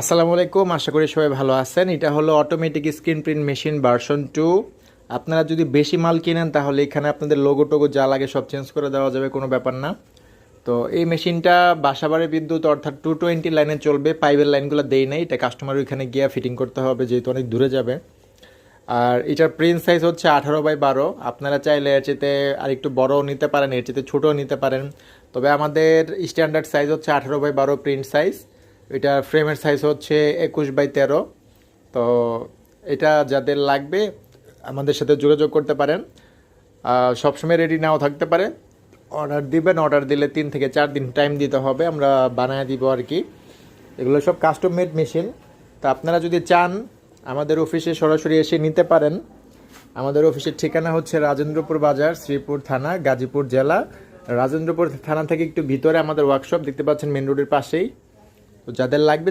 আসসালামু আলাইকুম, আশা করি সবাই ভালো আছেন। এটা হলো automatic screen print machine version two আপনারা যদি বেশি মাল কিনেন, তাহলে এখানে আপনাদের লোগো টোগো যা লাগে সব চেঞ্জ করে দেওয়া যাবে, কোনো ব্যাপার না। তো এই মেশিনটা বাসাবাড়ি বিদ্যুৎ, অর্থাৎ টু টোয়েন্টি লাইনে চলবে পাইপের লাইনগুলো দেই নাই। এটা কাস্টমার ওইখানে গিয়ে ফিটিং করতে হবে, যেহেতু অনেক দূরে যাবে। আর এটার প্রিন্ট সাইজ হচ্ছে আঠারো বাই বারো। আপনারা চাইলে এর চেতে আর একটু বড়ও নিতে পারেন, এর চেতে ছোটও নিতে পারেন। তবে আমাদের স্ট্যান্ডার্ড সাইজ হচ্ছে আঠারো বাই বারো প্রিন্ট সাইজ এটা ফ্রেমের সাইজ হচ্ছে একুশ বাই তেরো। তো এটা যাদের লাগবে, আমাদের সাথে যোগাযোগ করতে পারেন। সবসময় রেডি নাও থাকতে পারে। অর্ডার দিবেন অর্ডার দিলে তিন থেকে চার দিন টাইম দিতে হবে, আমরা বানায় দিব আর কি। এগুলো সব কাস্টম মেড মেশিন তা আপনারা যদি চান, আমাদের অফিসে সরাসরি এসে নিতে পারেন। আমাদের অফিসের ঠিকানা হচ্ছে রাজেন্দ্রপুর বাজার, শ্রীপুর থানা, গাজীপুর জেলা। রাজেন্দ্রপুর থানা থেকে একটু ভিতরে আমাদের ওয়ার্কশপ দেখতে পাচ্ছেন মেন রোডের পাশেই। তো যাদের লাগবে